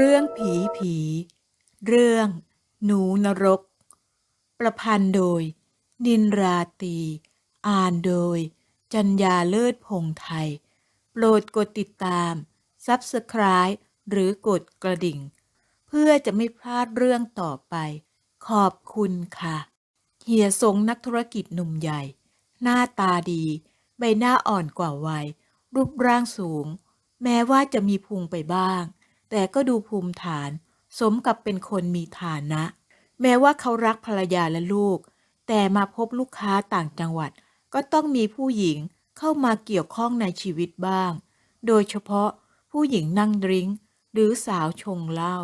เรื่องผีผี เรื่อง หนูนรก ประพันธ์โดย นินราตี อ่านโดย จัญญาเลิศพงไทย โปรดกดติดตาม Subscribe หรือกดกระดิ่ง เพื่อจะไม่พลาดเรื่องต่อไป ขอบคุณค่ะ เฮียสงนักธุรกิจหนุ่มใหญ่ หน้าตาดี ใบหน้าอ่อนกว่าวัย รูปร่างสูง แม้ว่าจะมีพุงไปบ้าง แต่ก็ดูภูมิฐาน สมกับเป็นคนมีฐานะ แม้ว่าเขารักภรรยาและลูก แต่มาพบลูกค้าต่างจังหวัด ก็ต้องมีผู้หญิงเข้ามาเกี่ยวข้องในชีวิตบ้าง โดยเฉพาะผู้หญิงนั่งดริงหรือสาวชงเหล้า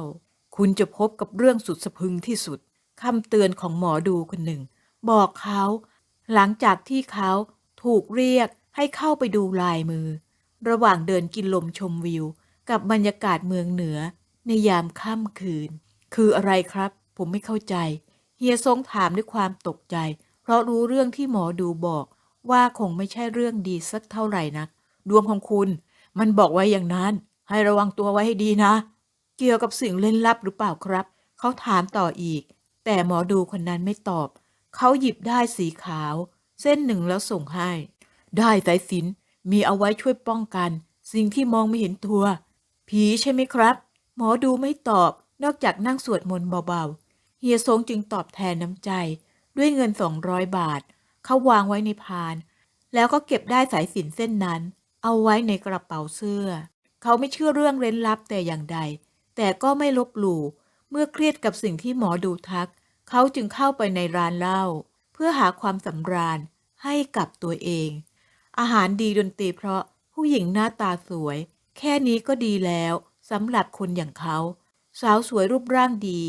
คุณจะพบกับเรื่องสุดสะพึงที่สุดคำเตือนของหมอดูคนหนึ่ง บอกเขา หลังจากที่เขาถูกเรียกให้เข้าไปดูลายมือ ระหว่างเดินกินลมชมวิว กับบรรยากาศเมืองเหนือ ในยามค่ำคืน คืออะไรครับ ผมไม่เข้าใจ เฮียทรงถามด้วยความตกใจ เพราะรู้เรื่องที่หมอดูบอก ว่าคงไม่ใช่เรื่องดีสักเท่าไหร่นัก ดวงของคุณ มันบอกไว้อย่างนั้น ให้ระวังตัวไว้ให้ดีนะ เกี่ยวกับสิ่งเล่นลับหรือเปล่าครับ เขาถามต่ออีก แต่หมอดูคนนั้นไม่ตอบ เขาหยิบได้สีขาว เส้นหนึ่งแล้วส่งให้ ได้สายสินมีเอาไว้ช่วยป้องกัน สิ่งที่มองไม่เห็นตัว ผีใช่ไหมครับ หมอดูไม่ตอบนอกจากนั่งสวดมนต์เบาๆ เฮียซงจึงตอบแทนน้ำใจ ด้วยเงินสองร้อยบาท เขาวางไว้ในพาน แล้วก็เก็บได้สายสินเส้นนั้น เอาไว้ในกระเป๋าเสื้อ เขาไม่เชื่อเรื่องเร้นลับแต่อย่างใด แต่ก็ไม่ลบหลู่เมื่อเครียดกับสิ่งที่หมอดูทัก เขาจึงเข้าไปในร้านเหล้าเพื่อหาความสำราญให้กับตัวเอง อาหารดีดนตรีเพราะผู้หญิงหน้าตาสวย แค่นี้ก็ดีแล้วสำหรับคนอย่างเขา สาวสวยรูปร่างดี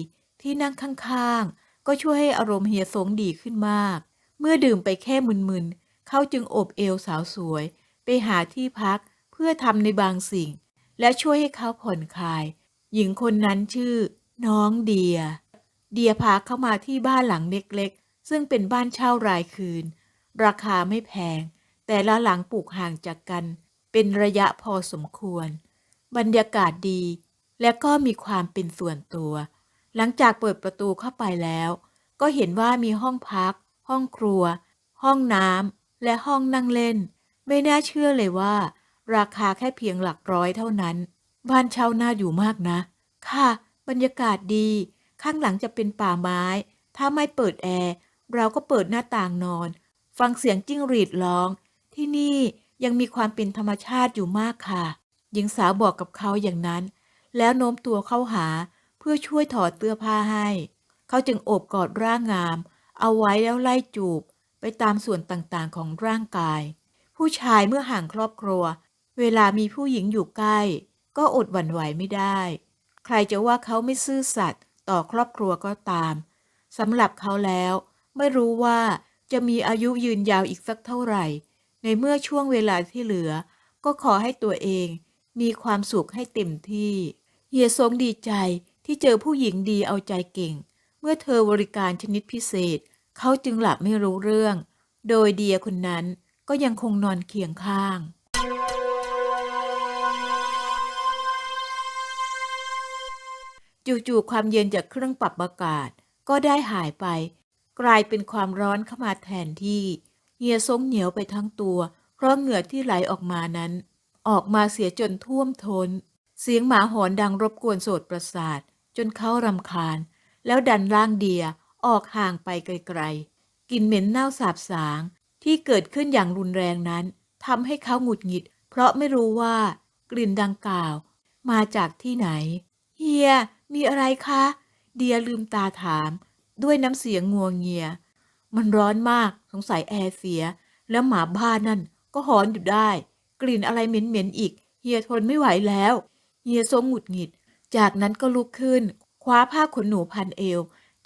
ที่นั่งข้างๆ ก็ช่วยให้อารมณ์เฮียสงดีขึ้นมาก เมื่อดื่มไปแค่มึนๆ เขาจึงโอบเอวสาวสวย ไปหาที่พักเพื่อทำในบางสิ่ง และช่วยให้เขาผ่อนคลาย หญิงคนนั้นชื่อ น้องเดีย เดียพาเข้ามาที่บ้านหลังเล็กๆ ซึ่งเป็นบ้านเช่ารายคืน ราคาไม่แพง แต่ละหลังปลูกห่างจากกัน เป็นระยะพอสมควร บรรยากาศดี และก็มีความเป็นส่วนตัว หลังจากเปิดประตูเข้าไปแล้ว ก็เห็นว่ามีห้องพัก ห้องครัว ห้องน้ำและห้องนั่งเล่น ไม่น่าเชื่อเลยว่า ราคาแค่เพียงหลักร้อยเท่านั้น บ้านเช่าน่าอยู่มากนะ ค่ะ บรรยากาศดี ข้างหลังจะเป็นป่าไม้ ถ้าไม่เปิดแอร์เราก็เปิดหน้าต่างนอน ฟังเสียงจิ้งหรีดร้อง ที่นี่ ยังมีความเป็นธรรมชาติอยู่มากค่ะ หญิงสาวบอกกับเขาอย่างนั้น แล้วโน้มตัวเข้าหาเพื่อช่วยถอดเสื้อผ้าให้ เขาจึงโอบกอดร่างงาม เอาไว้แล้วไล่จูบ ไปตามส่วนต่างๆของร่างกาย ผู้ชายเมื่อห่างครอบครัว เวลามีผู้หญิงอยู่ใกล้ ก็อดหวั่นไหวไม่ได้ ใครจะว่าเขาไม่ซื่อสัตย์ต่อครอบครัวก็ตามสำหรับเขาแล้ว ไม่รู้ว่าจะมีอายุยืนยาวอีกสักเท่าไหร่ ในเมื่อช่วงเวลาที่เหลือ ก็ขอให้ตัวเองมีความสุขให้เต็มที่ เฮียซงดีใจที่เจอผู้หญิงดีเอาใจเก่ง เมื่อเธอบริการชนิดพิเศษ เขาจึงหลับไม่รู้เรื่อง โดยเดียคนนั้นก็ยังคงนอนเคียงข้าง จู่ๆความเย็นจากเครื่องปรับอากาศ ก็ได้หายไป กลายเป็นความร้อนเข้ามาแทนที่ เฮียซงเหนียวไปทั้งตัว เพราะเหงื่อที่ไหลออกมานั้น ออกมาเสียจนท่วมทนเสียงหมาหอนดังรบกวนโสดประสาท จนเขารำคาญ แล้วดันร่างเดียออกห่างไปไกลๆ กลิ่นเหม็นเน่าสาบสางที่เกิดขึ้นอย่างรุนแรงนั้นทำให้เขาหงุดหงิด เพราะไม่รู้ว่ากลิ่นดังกล่าว มาจากที่ไหน เฮีย มีอะไรคะ เดียลืมตาถาม ด้วยน้ำเสียงงัวงเงีย มันร้อนมากสงสัยแอร์เสีย แล้วหมาบ้านนั่นก็หอนอยู่ได้ กลิ่นอะไรเหม็นๆอีก เฮียทนไม่ไหวแล้ว เฮียทรงหงุดหงิด จากนั้นก็ลุกขึ้น คว้าผ้าขนหนูพันเอว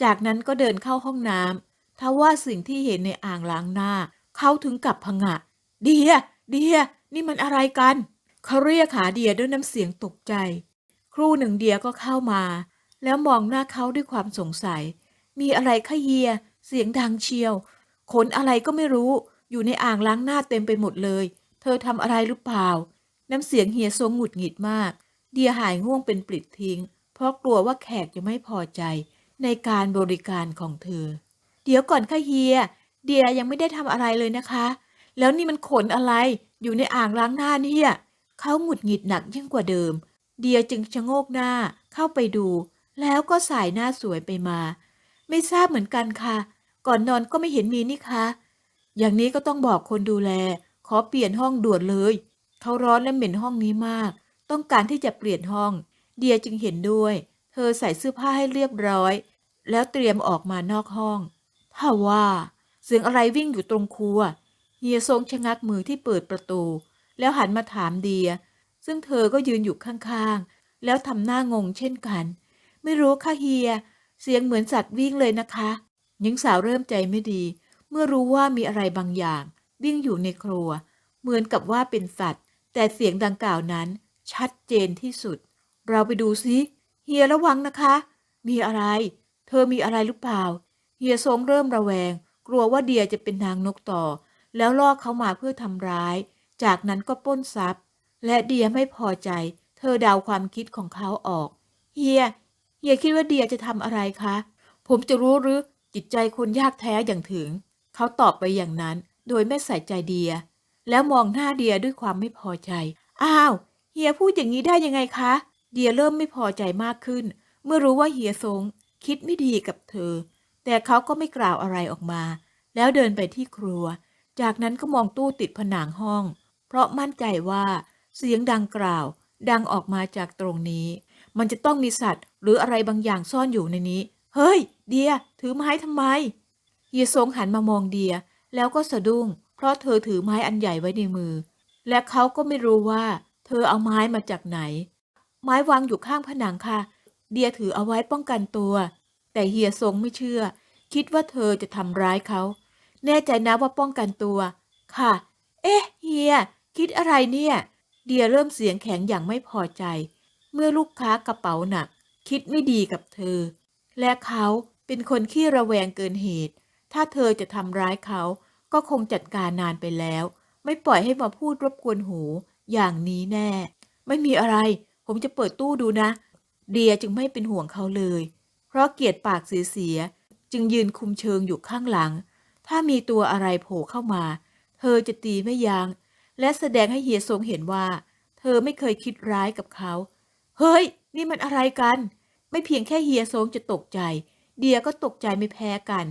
จากนั้นก็เดินเข้าห้องน้ำทว่าสิ่งที่เห็นในอ่างล้างหน้า เขาถึงกับผงะ เดีย เดีย นี่มันอะไรกัน เขาเรียกหาเดียด้วยน้ำเสียงตกใจ ครู่หนึ่งเดียก็เข้ามา แล้วมองหน้าเขาด้วยความสงสัย มีอะไรคะเฮีย เสียงดังเชียว ขนอะไรก็ไม่รู้ อยู่ในอ่างล้างหน้าเต็มไปหมดเลย เธอทำอะไรหรือเปล่า น้ำเสียงเฮียทรงหงุดหงิดมาก เดียหายง่วงเป็นปลิดทิ้ง เพราะกลัวว่าแขกจะไม่พอใจ ในการบริการของเธอ เดี๋ยวก่อนค่ะเฮีย เดียยังไม่ได้ทำอะไรเลยนะคะ แล้วนี่มันขนอะไร อยู่ในอ่างล้างหน้าเนี่ยเขาหงุดหงิดหนักยิ่งกว่าเดิม เดียจึงชะโงกหน้าเข้าไปดู แล้วก็สายหน้าสวยไปมา ไม่ทราบเหมือนกันค่ะ ก่อนนอนก็ไม่เห็นมีนี่คะอย่างนี้ก็ต้องบอกคนดูแล ขอเปลี่ยนห้องด่วนเลย เขาร้อนและเหม็นห้องนี้มาก ต้องการที่จะเปลี่ยนห้อง เดียจึงเห็นด้วย เธอใส่เสื้อผ้าให้เรียบร้อย แล้วเตรียมออกมานอกห้องถ้าว่า เสียงอะไรวิ่งอยู่ตรงครัว เฮียทรงชะงักมือที่เปิดประตู แล้วหันมาถามเดีย ซึ่งเธอก็ยืนอยู่ข้างๆ แล้วทำหน้างงเช่นกัน ไม่รู้ค่ะเฮีย เสียงเหมือนสัตว์วิ่งเลยนะคะ หญิงสาวเริ่มใจไม่ดี เมื่อรู้ว่ามีอะไรบางอย่าง วิ่งอยู่ในครัว เหมือนกับว่าเป็นสัตว์ แต่เสียงดังกล่าวนั้น ชัดเจนที่สุด เราไปดูซิเฮียระวังนะคะ มีอะไร เธอมีอะไรหรือเปล่า เฮียทรงเริ่มระแวง กลัวว่าเดียจะเป็นนางนกต่อ แล้วล่อเขามาเพื่อทำร้าย จากนั้นก็ป้นทรัพย์ และเดียไม่พอใจ เธอเดาความคิดของเขาออก เฮีย เฮียคิดว่าเดียจะทำอะไรคะ ผมจะรู้หรือ จิตใจคนยากแท้อย่างถึง เขาตอบไปอย่างนั้นโดยไม่ใส่ใจเดีย แล้วมองหน้าเดียด้วยความไม่พอใจ อ้าว เฮียพูดอย่างนี้ได้ยังไงคะ เดียเริ่มไม่พอใจมากขึ้น เมื่อรู้ว่าเฮียทรงคิดไม่ดีกับเธอ แต่เขาก็ไม่กล่าวอะไรออกมา แล้วเดินไปที่ครัว จากนั้นก็มองตู้ติดผนังห้อง เพราะมั่นใจว่า เสียงดังกล่าว ดังออกมาจากตรงนี้ มันจะต้องมีสัตว์ หรืออะไรบางอย่างซ่อนอยู่ในนี้ เฮ้ย เดีย ถือไม้ทำไมเฮียทรงหันมามองเดีย แล้วก็สะดุ้ง เพราะเธอถือไม้อันใหญ่ไว้ในมือ และเขาก็ไม่รู้ว่า เธอเอาไม้มาจากไหน ไม้วางอยู่ข้างผนังค่ะ เดียถือเอาไว้ป้องกันตัว แต่เฮียทรงไม่เชื่อ คิดว่าเธอจะทำร้ายเขา แน่ใจนะว่าป้องกันตัว ค่ะ เอ๊ะ เฮีย คิดอะไรเนี่ย เดียเริ่มเสียงแข็งอย่างไม่พอใจ เมื่อลูกค้ากระเป๋าหนัก คิดไม่ดีกับเธอ และเขา เป็นคนขี้ระแวงเกินเหตุ ถ้าเธอจะทำร้ายเขา ก็คงจัดการนานไปแล้ว ไม่ปล่อยให้มาพูดรบกวนหู อย่างนี้แน่ ไม่มีอะไร ผมจะเปิดตู้ดูนะ เดียจึงไม่เป็นห่วงเขาเลย เพราะเกลียดปากเสียๆจึงยืนคุมเชิงอยู่ข้างหลัง ถ้ามีตัวอะไรโผล่เข้ามา เธอจะตีไม่ยัง้งและแสดงให้เฮียทรงเห็นว่า เธอไม่เคยคิดร้ายกับเขา เฮ้ย นี่มันอะไรกัน ไม่เพียงแค่เฮียทรงจะตกใจ เดียก็ตกใจไม่แพ้กัน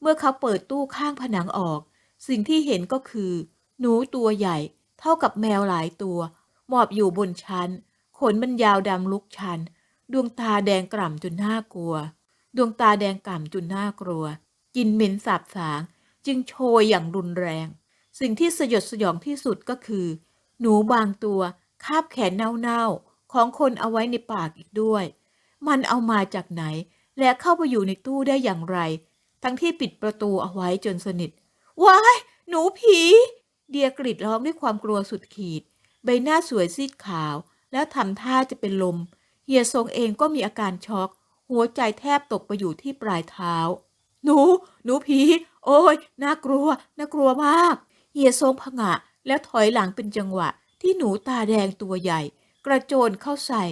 เมื่อเขาเปิดตู้ข้างผนังออก สิ่งที่เห็นก็คือ หนูตัวใหญ่ เท่ากับแมวหลายตัว หมอบอยู่บนชั้น ขนมันยาวดำลุกชัน ดวงตาแดงกล่ำจนน่ากลัว ดวงตาแดงกล่ำจนน่ากลัว กินเหม็นสาบสาง จึงโชยอย่างรุนแรง สิ่งที่สยดสยองที่สุดก็คือ หนูบางตัวคาบแขนเน่าๆของคนเอาไว้ในปากอีกด้วย มันเอามาจากไหน และเข้าไปอยู่ในตู้ได้อย่างไร ทั้งที่ปิดประตูเอาไว้จนสนิทว้าย หนูผี เดียกรีดร้องด้วยความกลัวสุดขีด ใบหน้าสวยซีดขาว แล้วทำท่าจะเป็นลม เฮียทรงเองก็มีอาการช็อก หัวใจแทบตกไปอยู่ที่ปลายเท้า หนู หนูผี โอ้ย น่ากลัว น่ากลัวมาก เฮียทรงผงะ แล้วถอยหลังเป็นจังหวะ ที่หนูตาแดงตัวใหญ่ กระโจนเข้าใส่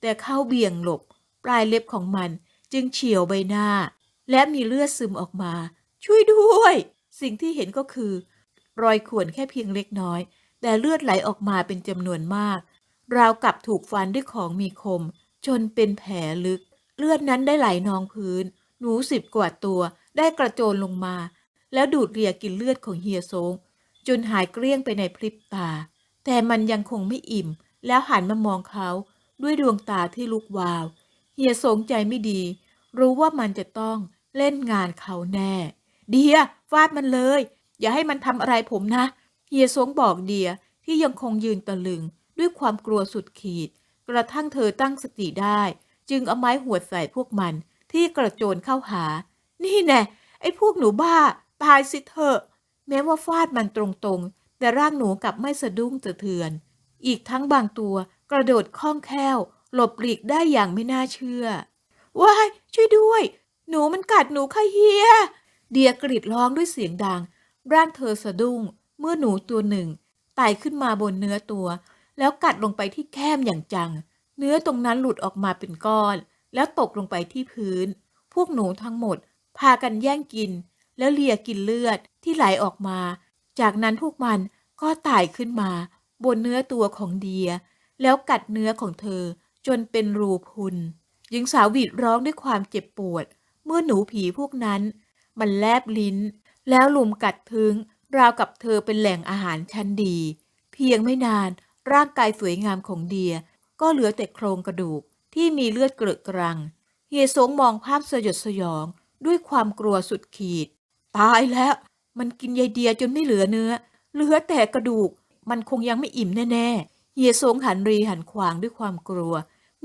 แต่เข้าเบี่ยงหลบ ปลายเล็บของมัน จึงเฉียวใบหน้า และมีเลือดซึมออกมา ช่วยด้วย สิ่งที่เห็นก็คือ รอยข่วนแค่เพียงเล็กน้อย แต่เลือดไหลออกมาเป็นจำนวนมาก ราวกับถูกฟันด้วยของมีคม จนเป็นแผลลึก เลือดนั้นได้ไหลนองพื้น หนูสิบกว่าตัว ได้กระโจนลงมา แล้วดูดเรียกินเลือดของเฮียซงจนหายเกลี้ยงไปในพริบตา แต่มันยังคงไม่อิ่ม แล้วหันมามองเขาด้วยดวงตาที่ลุกวาว เฮียสงใจไม่ดี รู้ว่ามันจะต้องเล่นงานเขาแน่ เดียฟาดมันเลย อย่าให้มันทำอะไรผมนะ เฮียสงบอกเดียที่ยังคงยืนตะลึง ด้วยความกลัวสุดขีด กระทั่งเธอตั้งสติได้ จึงเอาไม้หวดใส่พวกมันที่กระโจนเข้าหา นี่แน่ไอ้พวกหนูบ้า ตายสิเถอะแม้ว่าฟาดมันตรงๆ แต่ร่างหนูกลับไม่สะดุ้งสะเทือน อีกทั้งบางตัวกระโดดคล่องแคล่ว หลบหลีกได้อย่างไม่น่าเชื่อ ว้ายช่วยด้วย หนูมันกัดหนูค่ะเฮีย เดียกรีดร้องด้วยเสียงดัง ร่างเธอสะดุ้ง เมื่อหนูตัวหนึ่งไต่ขึ้นมาบนเนื้อตัว แล้วกัดลงไปที่แก้มอย่างจัง เนื้อตรงนั้นหลุดออกมาเป็นก้อน แล้วตกลงไปที่พื้น พวกหนูทั้งหมด พากันแย่งกิน แล้วเลียกินเลือดที่ไหลออกมา จากนั้นพวกมันก็ไต่ขึ้นมา บนเนื้อตัวของเดีย แล้วกัดเนื้อของเธอจนเป็นรูพุน หญิงสาวหวีดร้องด้วยความเจ็บปวด เมื่อหนูผีพวกนั้น มันแลบลิ้น แล้วลุมกัดทึง ราวกับเธอเป็นแหล่งอาหารชั้นดี เพียงไม่นานร่างกายสวยงามของเดีย ก็เหลือแต่โครงกระดูกที่มีเลือดเกลอะกรัง เฮียสงมองภาพสยดสยองด้วยความกลัวสุดขีด ตายแล้ว มันกินยายเดียจนไม่เหลือเนื้อ เหลือแต่กระดูก มันคงยังไม่อิ่มแน่ๆ เฮียสงหันรีหันขวางด้วยความกลัว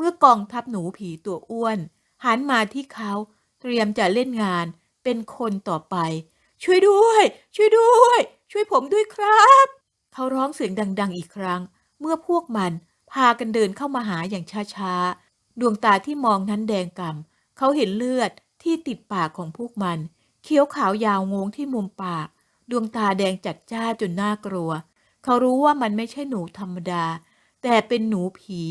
เมื่อกองทัพหนูผีตัวอ้วน หันมาที่เขาเตรียมจะเล่นงานเป็นคนต่อไป ช่วยด้วย ช่วยด้วย ช่วยผมด้วยครับ เขาร้องเสียงดัง ๆ อีกครั้ง เมื่อพวกมันพากันเดินเข้ามาหาอย่างช้าๆ ดวงตาที่มองนั้นแดงกำ่ำเขาเห็นเลือดที่ติดปากของพวกมัน เคี้ยวขาวยาวงงที่มุมปาก ดวงตาแดงจัดจ้าจนน่ากลัว เขารู้ว่ามันไม่ใช่หนูธรรมดา แต่เป็นหนูผี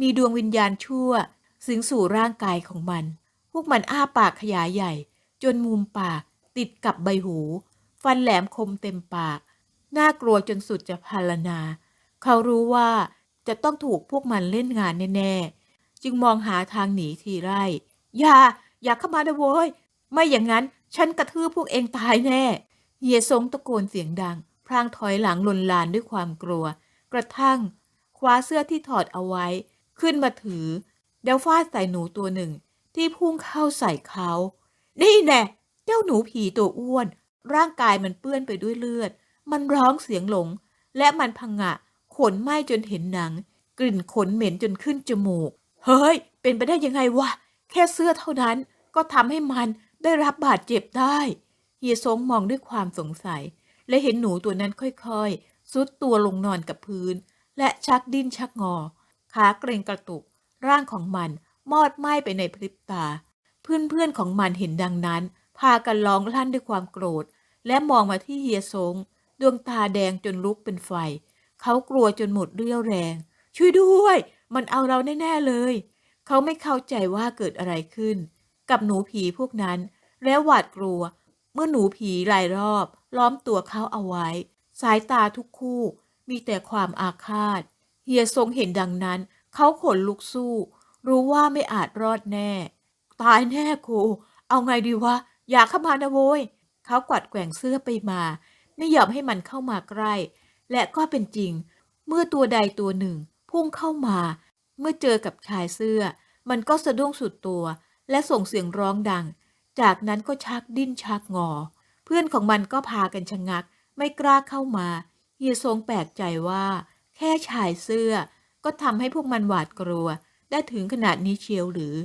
มีดวงวิญญาณชั่ว สิงสู่ร่างกายของมัน พวกมันอ้าปากขยายใหญ่ จนมุมปาก ติดกับใบหู ฟันแหลมคมเต็มปาก น่ากลัวจนสุดจะพารณา เขารู้ว่าจะต้องถูกพวกมันเล่นงานแน่ ๆ จึงมองหาทางหนีทีไร่อย่า อย่าเข้ามานะโว้ย ไม่อย่างนั้นฉันกระทืบพวกเองตายแน่ เฮียซงตะโกนเสียงดังพลางถอยหลังลนลานด้วยความกลัว กระทั่ง คว้าเสื้อที่ถอดเอาไว้ ขึ้นมาถือแล้วฟาดใส่หนูตัวหนึ่งที่พุ่งเข้าใส่เขา นี่แน่เจ้าหนูผีตัวอ้วน ร่างกายมันเปื้อนไปด้วยเลือด มันร้องเสียงหลง และมันพังงะ ขนไหม้จนเห็นหนัง กลิ่นขนเหม็นจนขึ้นจมูก เฮ้ย เป็นไปได้ยังไงวะ แค่เสื้อเท่านั้นก็ทำให้มันได้รับบาดเจ็บได้เฮียซงมองด้วยความสงสัย และเห็นหนูตัวนั้นค่อยๆซุดตัวลงนอนกับพื้น และชักดิ้นชักงอ ขาเกรงกระตุก ร่างของมันมอดไหม้ไปในพริบตา เพื่อนๆของมันเห็นดังนั้น พากันร้องลั่นด้วยความโกรธ และมองมาที่เฮียซงดวงตาแดงจนลุกเป็นไฟ เขากลัวจนหมดเรี่ยวแรง ช่วยด้วย มันเอาเราแน่ๆเลย เขาไม่เข้าใจว่าเกิดอะไรขึ้น กับหนูผีพวกนั้น แล้วหวาดกลัว เมื่อหนูผีหลายรอบ ล้อมตัวเขาเอาไว้ สายตาทุกคู่ มีแต่ความอาฆาต เฮียทรงเห็นดังนั้น เขาขนลุกสู้ รู้ว่าไม่อาจรอดแน่ ตายแน่ครูเอาไงดีวะ อย่าเข้ามานะโว้ย เขากวัดแกว่งเสื้อไปมา ไม่ยอมให้มันเข้ามาใกล้ และก็เป็นจริง เมื่อตัวใดตัวหนึ่ง พุ่งเข้ามา เมื่อเจอกับชายเสื้อ มันก็สะดุ้งสุดตัว และส่งเสียงร้องดัง จากนั้นก็ชักดิ้นชักงอ เพื่อนของมันก็พากันชะงัก ไม่กล้าเข้ามา เฮียทรงแปลกใจว่า แค่ชายเสื้อ ก็ทำให้พวกมันหวาดกลัว ได้ถึงขนาดนี้เชียวหรือ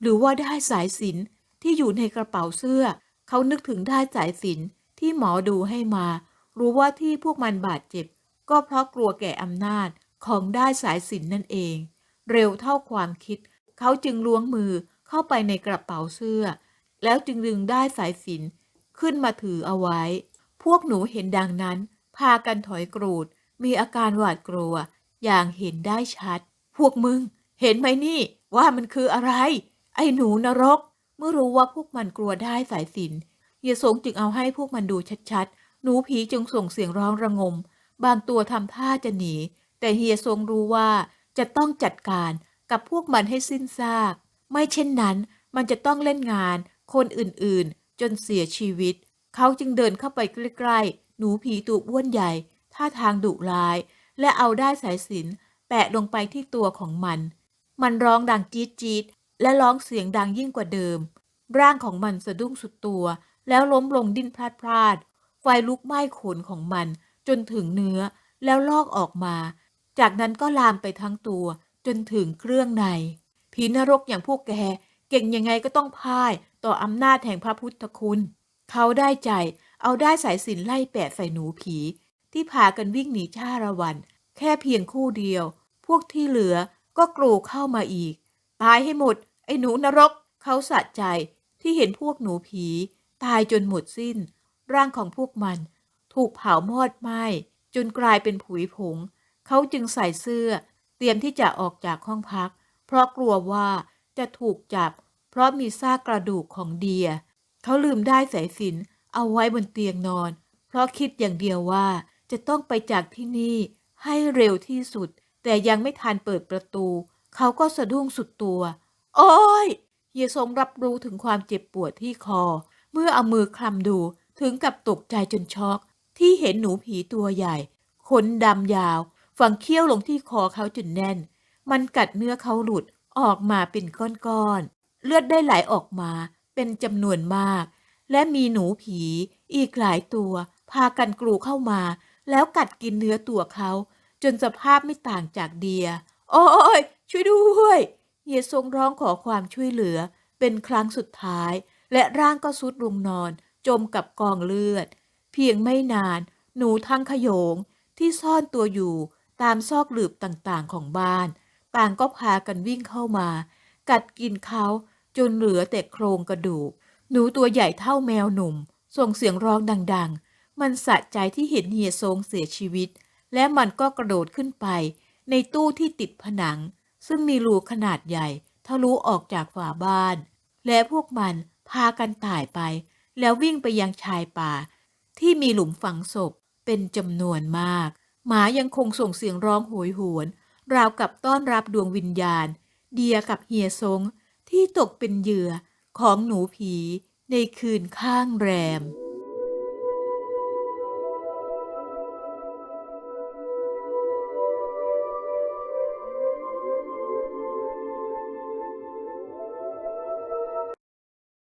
หรือว่าได้สายสินที่อยู่ในกระเป๋าเสื้อ เขานึกถึงได้สายสินที่หมอดูให้มา รู้ว่าที่พวกมันบาดเจ็บ ก็เพราะกลัวแก่อำนาจของได้สายสินนั่นเอง เร็วเท่าความคิด เขาจึงล้วงมือเข้าไปในกระเป๋าเสื้อ แล้วจึงดึงได้สายสินขึ้นมาถือเอาไว้ พวกหนูเห็นดังนั้น พากันถอยกรูด มีอาการหวาดกลัว อย่างเห็นได้ชัด พวกมึง เห็นไหมนี่ ว่ามันคืออะไร ไอ้หนูนรก เมื่อรู้ว่าพวกมันกลัวได้สายสินเฮียสงจึงเอาให้พวกมันดูชัดๆ หนูผีจึงส่งเสียงร้องระงม บางตัวทำท่าจะหนี แต่เฮียสงรู้ว่าจะต้องจัดการกับพวกมันให้สิ้นซาก ไม่เช่นนั้น มันจะต้องเล่นงาน คนอื่นๆ จนเสียชีวิต เขาจึงเดินเข้าไปใกล้ๆ หนูผีตัวอ้วนใหญ่ ท่าทางดุร้าย และเอาได้สายสินแปะลงไปที่ตัวของมัน มันร้องดังจี๊ดจี๊ดและร้องเสียงดังยิ่งกว่าเดิม ร่างของมันสะดุ้งสุดตัว แล้วล้มลงดิ้นพลาดพลาด ไฟลุกไหม้ขนของมัน จนถึงเนื้อแล้วลอกออกมา จากนั้นก็ลามไปทั้งตัว จนถึงเครื่องใน ผีนรกอย่างพวกแก เก่งยังไงก็ต้องพ่ายต่ออำนาจแห่งพระพุทธคุณ เขาได้ใจ เอาได้สายสินไล่แปะใส่หนูผี ที่พากันวิ่งหนีชาละวัน แค่เพียงคู่เดียว พวกที่เหลือก็กรูเข้ามาอีก ตายให้หมด ไอ้หนูนรก เขาสะใจที่เห็นพวกหนูผี ตายจนหมดสิ้น ร่างของพวกมัน ถูกเผามอดไหม้จนกลายเป็นผุยผง เขาจึงใส่เสื้อ เตรียมที่จะออกจากห้องพัก เพราะกลัวว่าจะถูกจับ เพราะมีซากกระดูกของเดีย เขาลืมได้สายสินเอาไว้บนเตียงนอน เพราะคิดอย่างเดียวว่า จะต้องไปจากที่นี่ให้เร็วที่สุด แต่ยังไม่ทันเปิดประตู เขาก็สะดุ้งสุดตัว โอ้ยเฮียสงรับรู้ถึงความเจ็บปวดที่คอ เมื่อเอามือคลำดูถึงกับตกใจจนช็อก ที่เห็นหนูผีตัวใหญ่ขนดำยาว ฝังเขี้ยวลงที่คอเขาจนแน่น มันกัดเนื้อเขาหลุดออกมาเป็นก้อนๆเลือดได้ไหลออกมาเป็นจำนวนมาก และมีหนูผีอีกหลายตัว พากันกรูเข้ามา แล้วกัดกินเนื้อตัวเขา จนสภาพไม่ต่างจากเดีย โอ้ยช่วยด้วยเฮียทรงร้องขอความช่วยเหลือ เป็นครั้งสุดท้าย และร่างก็สุดลงนอน จมกับกองเลือด เพียงไม่นาน หนูทั้งขโยงที่ซ่อนตัวอยู่ตามซอกหลืบต่างๆของบ้าน ต่างก็พากันวิ่งเข้ามา กัดกินเขาจนเหลือแต่โครงกระดูก หนูตัวใหญ่เท่าแมวหนุ่ม ส่งเสียงร้องดัง ๆ มันสะใจที่เห็นเฮียทรงเสียชีวิต และมันก็กระโดดขึ้นไป ในตู้ที่ติดผนัง ซึ่งมีรูขนาดใหญ่ ทะลุออกจากฝาบ้าน และพวกมันพากันถ่ายไป แล้ววิ่งไปยังชายป่า ที่มีหลุมฝังศพเป็นจำนวนมาก หมายังคงส่งเสียงร้องโหยหวน ราวกับต้อนรับดวงวิญญาณ เดียกับเฮียซงที่ตกเป็นเหยื่อของหนูผีในคืนข้างแรม